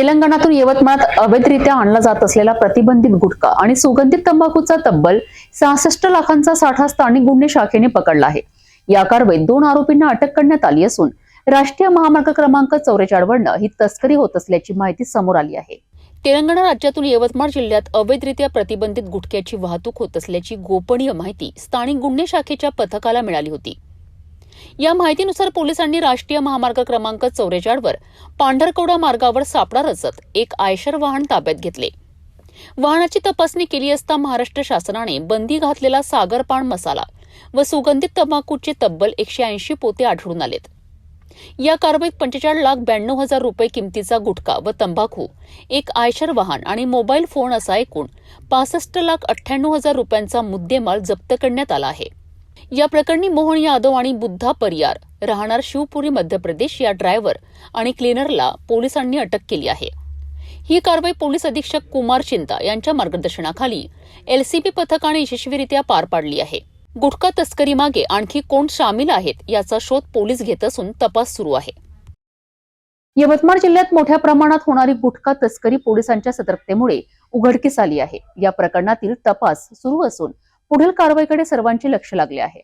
तेलंगणातून यवतमाळात अवैधरित्या आणला जात असलेला प्रतिबंधित गुटखा आणि सुगंधित तंबाखूचा तब्बल सहासष्ट लाखांचा साठा स्थानिक गुन्हे शाखेने पकडला आहे. या कारवाईत दोन आरोपींना अटक करण्यात आली असून राष्ट्रीय महामार्ग क्रमांक चौवेचाळवरनं ही तस्करी होत असल्याची माहिती समोर आली आहे. तेलंगणा राज्यातून यवतमाळ जिल्ह्यात अवैधरित्या प्रतिबंधित गुटख्याची वाहतूक होत असल्याची गोपनीय माहिती स्थानिक गुन्हे शाखेच्या पथकाला मिळाली होती. या माहितीनुसार पोलिसांनी राष्ट्रीय महामार्ग क्रमांक चौवेचाळवर पांढरकवडा मार्गावर सापळा रचत एक आयशर वाहन ताब्यात घेतले. वाहनाची तपासणी केली असता महाराष्ट्र शासनाने बंदी घातलेला सागरपान मसाला व सुगंधित तंबाखूचे तब्बल एकशे ऐंशी पोते आढळून आलेत. या कारवाईत पंचेचाळीस लाख ब्याण्णव हजार रुपये किमतीचा गुटखा व तंबाखू एक आयशर वाहन आणि मोबाईल फोन असा एकूण पासष्ट लाख अठ्ठ्याण्णव हजार रुपयांचा मुद्देमाल जप्त करण्यात आला आहे. या प्रकरणी मोहन यादव आणि बुद्धा परियार राहणार शिवपुरी मध्य प्रदेश या ड्रायव्हर आणि क्लिनरला पोलिसांनी अटक केली आहे. ही कारवाई पोलीस अधीक्षक कुमार चिंता यांच्या मार्गदर्शनाखाली एलसीबी पथकाने यशस्वीरित्या पार पाडली आहे. गुटखा तस्करी मागे आणखी कोण सामील आहेत याचा शोध पोलीस घेत असून तपास सुरू आहे. यवतमाळ जिल्ह्यात मोठ्या प्रमाणात होणारी गुटखा तस्करी पोलिसांच्या सतर्कतेमुळे उघडकीस आली आहे. या प्रकरणातील तपास सुरू असून पुढील कारवाईकडे सर्वांचे लक्ष लागले आहे.